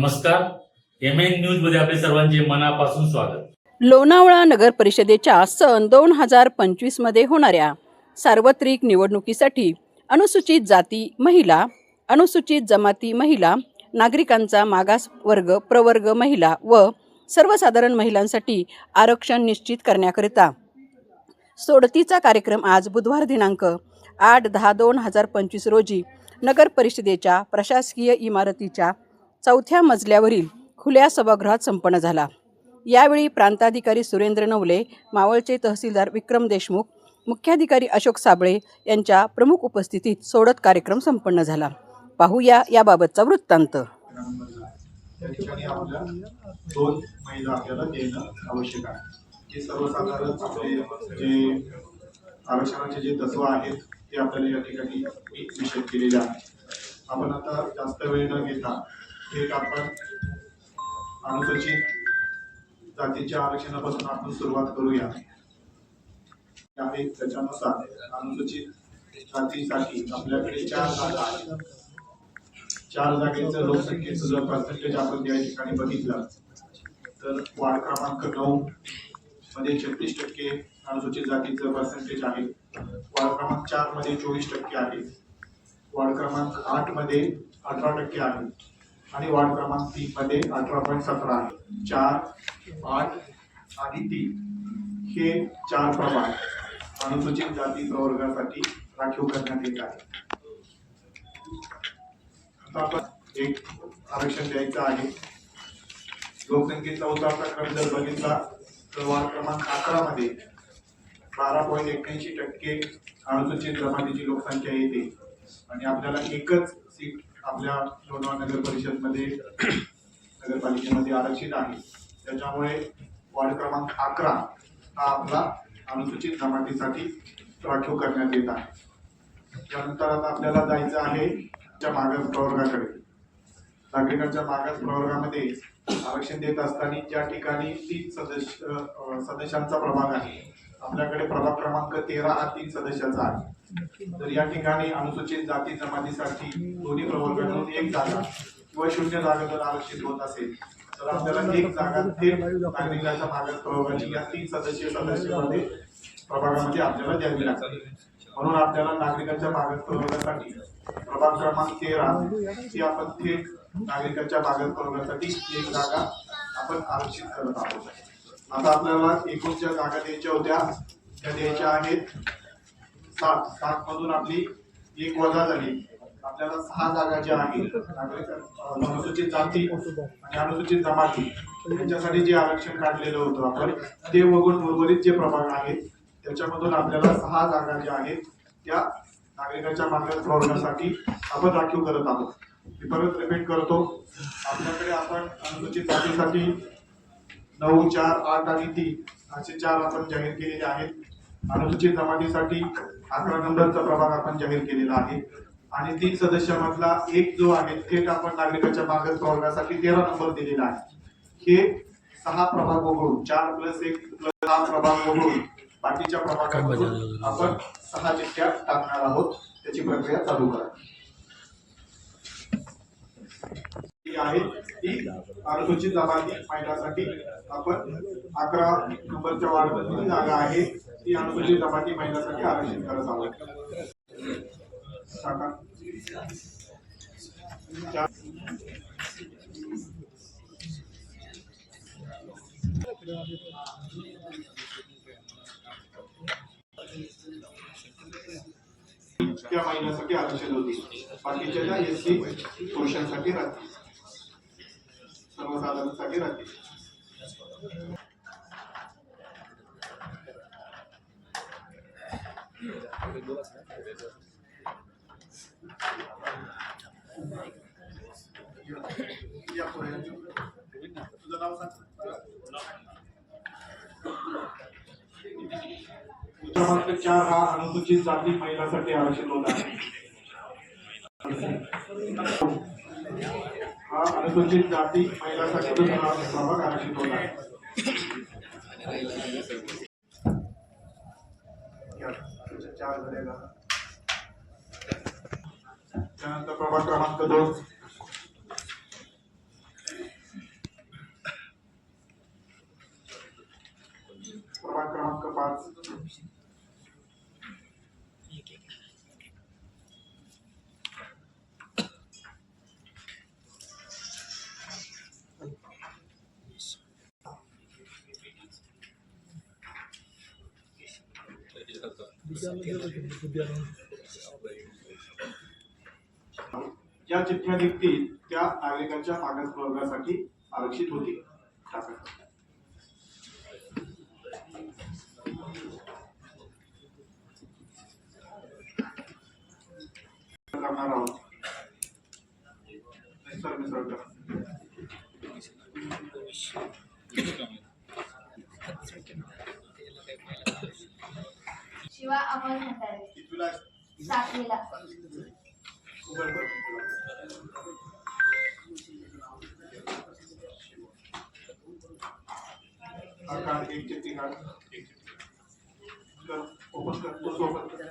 नमस्कार. M N न्यूजमध्ये आपले सर्वांचे मनापासून स्वागत. लोणावळा नगर परिषदेच्या सन दोन हजार पंचवीसमध्ये होणाऱ्या सार्वत्रिक निवडणुकीसाठी अनुसूचित जाती महिला अनुसूचित जमाती महिला नागरिकांचा मागास वर्ग प्रवर्ग महिला व सर्वसाधारण महिलांसाठी आरक्षण निश्चित करण्याकरिता. सोडतीचा कार्यक्रम आज बुधवार दिनांक आठ दहा दोन हजार पंचवीस रोजी नगर परिषदेच्या प्रशासकीय इमारतीच्या चौथ्या मजल्यावरील खुल्या सभागृहात संपन्न झाला. यावेळी प्रांताधिकारी सुरेंद्र नवले मावळचे तहसीलदार विक्रम देशमुख मुख्याधिकारी अशोक साबळे यांच्या प्रमुख उपस्थितीत सोडत कार्यक्रम संपन्न झाला. पाहूया याबाबतचा वृत्तांत. त्या ठिकाणी आपल्या दोन महिला आपल्याला देणं आवश्यक आहे. हे सर्वसाधारण आपले जे आरक्षणाचे जे तत्व आहेत ते आपल्याला या ठिकाणी निषेध केलेले आहे आपण आता जास्त वेळ न घेता थेट आपण अनुसूचित जातीच्या आरक्षणापासून आपण सुरुवात करूया. आहे त्याच्यानुसार अनुसूचित जातीसाठी आपल्याकडे चार जागा आहेत. चार जागेचं लोकसंख्येचं जर पर्सेंटेज आपण त्या ठिकाणी बघितलं तर वार्ड क्रमांक नऊ मध्ये छत्तीस टक्के अनुसूचित जातीचं पर्सेंटेज आहे. वार्ड क्रमांक चारमध्ये चोवीस टक्के आहे. वार्ड क्रमांक आठमध्ये अठरा टक्के आहे. आणि वार्ड क्रमांक तीन मध्ये अठरा पॉईंट सतरा आहे. चार आठ आणि तीन. हे चार प्रभाग अनुसूचित जाती प्रवर्गासाठी राखीव करण्यात येत आहे. आता आपण एक आरक्षण द्यायचं आहे. लोकसंख्येचा उतार प्रकरण जर बघितला तर वार्ड क्रमांक अकरा मध्ये बारा पॉईंट एक्क्याऐंशी टक्के अनुसूचित जमातीची लोकसंख्या येते. आणि आपल्याला एकच सीट आपल्या लोणावळा नगर परिषदमध्ये नगरपालिकेमध्ये आरक्षित आहे. त्याच्यामुळे वॉर्ड क्रमांक अकरा हा आपला अनुसूचित जमातीसाठी राखीव करण्यात येत आहे. त्यानंतर आता आपल्याला जायचं आहे त्या मागास प्रवर्गाकडे. नागरिकांच्या मागास प्रवर्गामध्ये आरक्षण देत असताना ज्या ठिकाणी तीन सदस्य सदस्यांचा प्रभाग आहे. आपल्याकडे प्रभाग क्रमांक तेरा हा तीन सदस्याचा आहे. तर या ठिकाणी अनुसूचित जाती जमातीसाठी दोन्ही प्रवर्गातून एक जागा किंवा शून्य जागा जर आरक्षित होत असेल तर आपल्याला एक जागा थेट नागरिकांच्या मागास प्रभागाची या तीन सदस्यीय सदस्यामध्ये प्रभागामध्ये आपल्याला द्यावी लागते म्हणून आपल्याला नागरिकांच्या मागास प्रवर्गासाठी प्रभाग क्रमांक तेरा ही आपण थेट नागरिकांच्या मागास प्रवर्गासाठी एक जागा आपण आरक्षित करत आहोत. आता आपल्याला एकूण ज्या जागा द्यायच्या होत्या. त्या द्यायच्या आहेत. सात. सात मधून आपली एक वजा झाली. आपल्याला सहा जागा ज्या आहेत अनुसूचित जाती आणि अनुसूचित जमाती यांच्यासाठी जे आरक्षण काढलेलं होतं आपण ते वगळून उर्वरित जे प्रभाग आहेत त्याच्यामधून आपल्याला सहा जागा ज्या आहेत त्या नागरिकांच्या मागण्या प्रवर्गासाठी आपण राखीव करत आहोत. मी परत रिपीट करतो. आपल्याकडे आपण अनुसूचित जातीसाठी नऊ चार आठ आणि तीन असे चार आपण जाहीर केलेले आहेत. अनुसूचित जमातीसाठी अकरा नंबरचा प्रभाग आपण जाहीर केलेला आहे. आणि तीन सदस्यामधला एक जो आहे थेट आपण नागरिकांच्या मागास प्रवर्गासाठी तेरा नंबर दिलेला आहे. हे सहा प्रभाग वगळून चार प्लस एक प्लस सहा प्रभाग वगळून बाकीच्या प्रभागामधून आपण सहा चिठ्ठ्या टाकणार आहोत. त्याची प्रक्रिया चालू करा. आहे. ती अनुसूचित जमाती महिलांसाठी आपण अकरा नंबरच्या वार्डातील जागा आहे. ती अनुसूचित जमाती महिलांसाठी आरक्षित करत आहोत. त्या महिन्यासाठी आरक्षण होती. बाकीच्या ज्या एस सी पुरुषांसाठी राहतील. सर्वसाधारणसाठी राहतील. तुझं नाव क्रमांक चार हा अनुसूचित जाती महिलांसाठी आरक्षित होता हा अनुसूचित जाती महिलांसाठी प्रभाग आरक्षित होत आहे. चार त्यानंतर प्रभाग क्रमांक दोन. प्रभाग क्रमांक पाच. ज्या चिठ्ठ्या निघतील त्या नागरिकांच्या मागास वर्गासाठी आरक्षित होतील. करणार आहोत. हा काढ, एक चिठ्ठी काढ. एक ओपन कर, तो ओपन कर.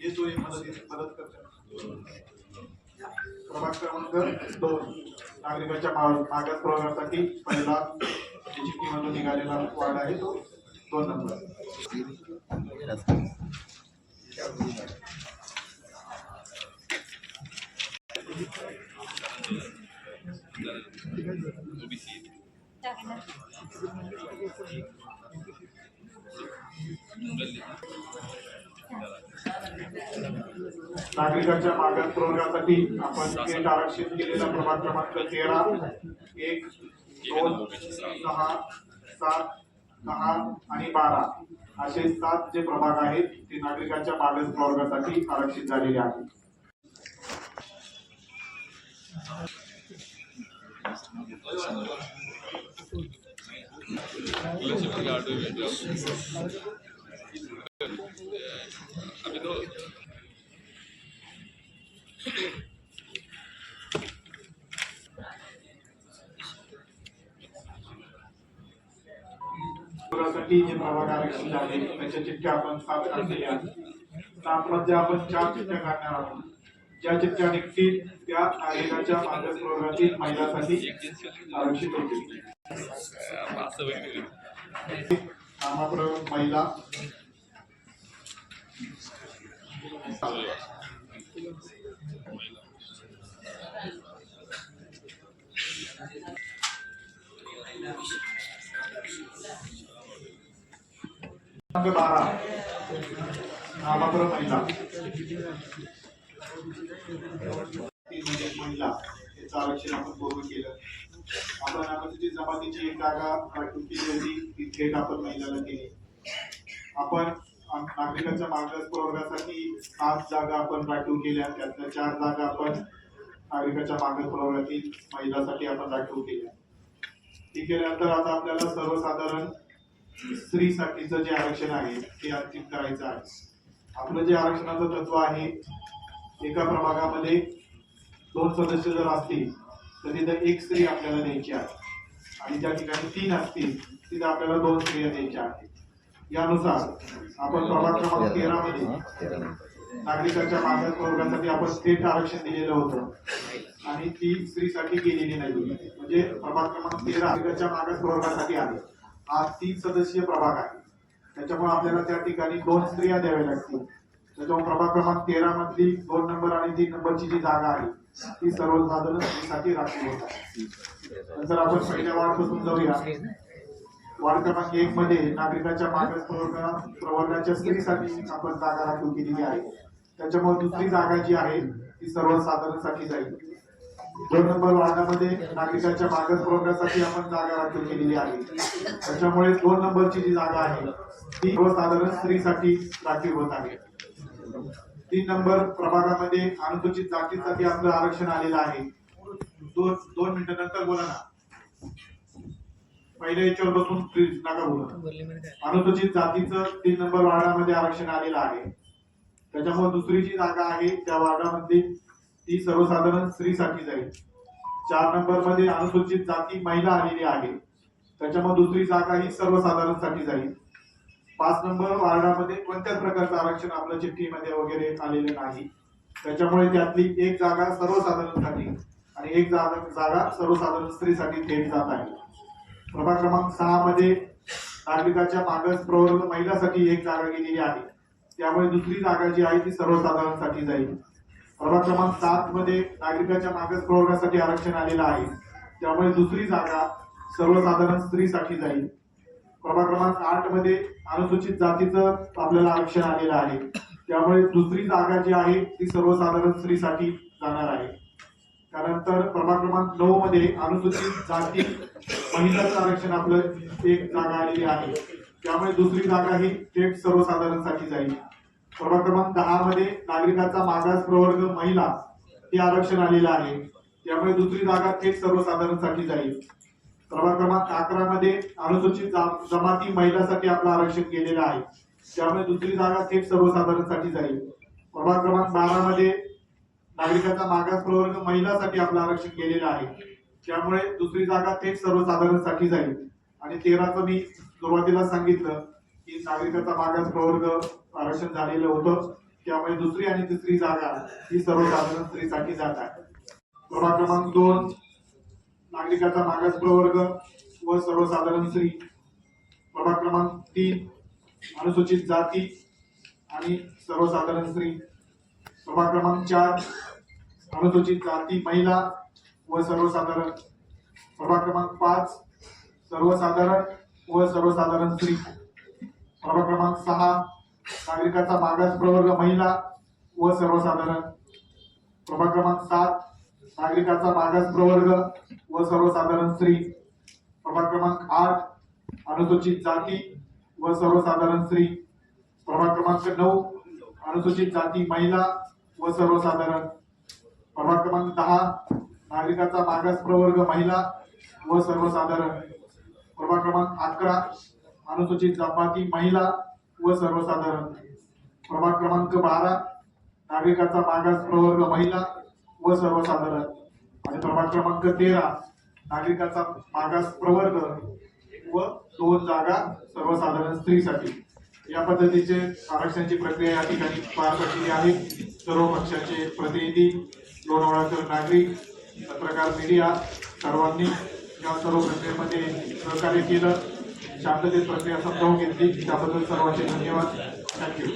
ये तो ये मदत मदत करते प्रभाग क्रमांक दोन नागरिकांच्या मागास प्रवर्गासाठी पहिला जी चिठ्ठीमधून निघालेला वाढ आहे तो दोन नंबर नागरिकांच्या मागास प्रवर्गासाठी आपण थेट आरक्षित केलेला प्रभाग क्रमांक तेरा एक दोन सहा सात दहा आणि बारा असे सात जे प्रभाग आहेत ते नागरिकांच्या मागास प्रवर्गासाठी आरक्षित झालेले आहेत. प्रवर्गासाठी जे प्रभाग झाले त्याच्या चिठ्ठ्या आपण सात काढलेल्या आहेत. आपण चार चिठ्ठ्या काढणार आहोत ज्या चिठ्ठ्या निघतील त्या नागरिकांच्या मागास महिलांसाठी आरक्षित होतील. नामाप्रयोग महिला. बारा नामाप्रयोग महिला ती महिला याचं आरक्षण आपण पूर्ण केलं आपण अनुसूचित जमातीची एक जागा राखीव केली होती ती थेट आपण महिलाला केली आपण आम- नागरिकांच्या मागास प्रवर्गासाठी सात जागा आपण राखीव केल्या त्यातल्या चार जागा आपण नागरिकांच्या मागास प्रवर्गातील महिलासाठी आपण राखीव केल्या ती केल्यानंतर आता आपल्याला सर्वसाधारण स्त्रीसाठीचं जे आरक्षण आहे ते अंतिम करायचं आहे. आपलं जे आरक्षणाचं तत्व आहे एका प्रभागामध्ये दोन सदस्य जर असतील तर तिथं एक स्त्री आपल्याला द्यायची आहे. आणि ज्या ठिकाणी तीन असतील तिथं आपल्याला दोन स्त्रिया द्यायच्या आहेत. यानुसार आपण प्रभाग क्रमांक तेरा मध्ये नागरिकांच्या मागास प्रवर्गासाठी आपण थेट आरक्षण दिलेलं होतं. आणि ती स्त्रीसाठी केलेली नाही. म्हणजे प्रभाग क्रमांक तेरा नागरिकांच्या मागास प्रवर्गासाठी आहे. हा तीन सदस्यीय प्रभाग आहे त्याच्यामुळे आपल्याला त्या ठिकाणी दोन स्त्रिया द्याव्या लागतील. त्याच्यामुळे प्रभाग क्रमांक तेरा मधली दोन नंबर आणि तीन नंबरची जी जागा आहे ती सर्वसाधारण स्त्रीसाठी राखीव होत आहे. नंतर आपण पहिल्या वार्डपासून जाऊया. वार्ड क्रमांक एक मध्ये नागरिकांच्या मागास प्रवर्गा प्रवर्गाच्या स्त्रीसाठी आपण जागा राखीव केलेली आहे. त्याच्यामुळे दुसरी जागा जी आहे ती सर्वसाधारणसाठी जाईल. दोन नंबर वार्डामध्ये नागरिकांच्या मागास प्रवर्गासाठी आपण जागा राखीव केलेली आहे. त्याच्यामुळे दोन नंबरची जी जागा आहे ती सर्वसाधारण स्त्रीसाठी राखीव होत आहे. तीन नंबर प्रभागामध्ये अनुसूचित जातीसाठी आपलं आरक्षण आलेलं आहे. दोन दोन मिनिटं नंतर बोला ना. पहिल्या याच्यावर बसून प्लीज नका बोला. अनुसूचित जातीचं तीन नंबर वार्डामध्ये आरक्षण आलेलं आहे. त्याच्यामुळे दुसरी जी जागा आहे त्या वार्डामध्ये ती सर्वसाधारण स्त्रीसाठी जाईल. चार नंबरमध्ये अनुसूचित जाती महिला आलेली आहे. त्याच्यामुळे दुसरी जागा ही सर्वसाधारणसाठी जाईल. पाच नंबर वार्डामध्ये कोणत्याच प्रकारचं आरक्षण आपल्या चिठ्ठीमध्ये वगैरे आलेलं नाही. त्याच्यामुळे त्यातली एक जागा सर्वसाधारणसाठी आणि एक जागा जागा सर्वसाधारण स्त्रीसाठी थेट जात आहे. प्रभाग क्रमांक सहा मध्ये नागरिकाच्या मागास प्रवर्ग महिलासाठी एक जागा गेलेली आहे. त्यामुळे दुसरी जागा जी आहे ती सर्वसाधारणसाठी जाईल. प्रभाग क्रमांक सात मध्ये नागरिकाच्या मागास प्रवर्गासाठी आरक्षण आलेलं आहे. त्यामुळे दुसरी जागा सर्वसाधारण स्त्रीसाठी जाईल. प्रभाग क्रमांक आठमध्ये अनुसूचित जातीचं आपल्याला आरक्षण आलेलं आहे. त्यामुळे दुसरी जागा जी आहे ती सर्वसाधारण स्त्रीसाठी जाणार आहे. त्यानंतर प्रभाग क्रमांक नऊ मध्ये अनुसूचित जाती महिलांचं आरक्षण आपलं एक जागा आलेली आहे. त्यामुळे दुसरी जागा ही थेट सर्वसाधारणसाठी जाईल. प्रभाग क्रमांक दहा मध्ये नागरिकाचा मागास प्रवर्ग महिला हे आरक्षण आलेलं आहे. त्यामुळे दुसरी जागा थेट सर्वसाधारणसाठी जाईल. प्रभाग क्रमांक अकरा मध्ये अनुसूचित जमाती महिलासाठी आपलं आरक्षण केलेलं आहे. त्यामुळे दुसरी जागा थेट सर्वसाधारणसाठी जाईल. प्रभाग क्रमांक बारा मध्ये नागरिकाचा मागास प्रवर्ग महिलासाठी आपलं आरक्षण केलेलं आहे. त्यामुळे दुसरी जागा थेट सर्वसाधारणसाठी जाईल. आणि तेराचं मी सुरुवातीला सांगितलं. की नागरिकाचा मागास प्रवर्ग आरक्षण झालेलं होतं. त्यामुळे दुसरी आणि तिसरी जागा ही सर्वसाधारण स्त्रीसाठी जात आहे. प्रभाग क्रमांक दोन नागरिकाचा मागास प्रवर्ग व सर्वसाधारण स्त्री. प्रभाग क्रमांक तीन अनुसूचित जाती आणि सर्वसाधारण स्त्री. प्रभाग क्रमांक चार अनुसूचित जाती महिला व सर्वसाधारण. प्रभाग क्रमांक पाच सर्वसाधारण व सर्वसाधारण स्त्री. प्रभाग क्रमांक सहा नागरिकाचा मागास प्रवर्ग महिला व सर्वसाधारण. प्रभाग क्रमांक सात नागरिकाचा मागास प्रवर्ग व सर्वसाधारण स्त्री. प्रभाग क्रमांक आठ अनुसूचित जाती व सर्वसाधारण स्त्री. प्रभाग क्रमांक नऊ अनुसूचित जाती महिला व सर्वसाधारण. प्रभाग क्रमांक दहा नागरिकाचा मागास प्रवर्ग महिला व सर्वसाधारण. प्रभाग क्रमांक अकरा अनुसूचित जमाती महिला व सर्वसाधारण. प्रभाग क्रमांक बारा नागरिकाचा मागास प्रवर्ग महिला व सर्वसाधारण. आणि प्रभाग क्रमांक तेरा नागरिकाचा मागास प्रवर्ग व दोन जागा सर्वसाधारण स्त्रीसाठी. या पद्धतीचे आरक्षणाची प्रक्रिया या ठिकाणी पार पडलेली आहे. सर्व पक्षाचे प्रतिनिधी लोणावळाकर नागरिक पत्रकार मीडिया सर्वांनी या सर्व प्रक्रियेमध्ये सहकार्य केलं. शांततेत प्रक्रिया समजावून घेतली. त्याबद्दल सर्वांचे धन्यवाद. थँक्यू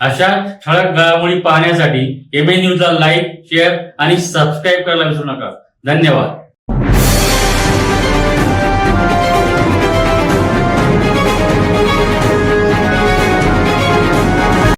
अशा ठळक घडामोडी पाहण्यासाठी एम न्यूजला लाईक शेअर आणि सबस्क्राईब करायला विसरू नका. धन्यवाद.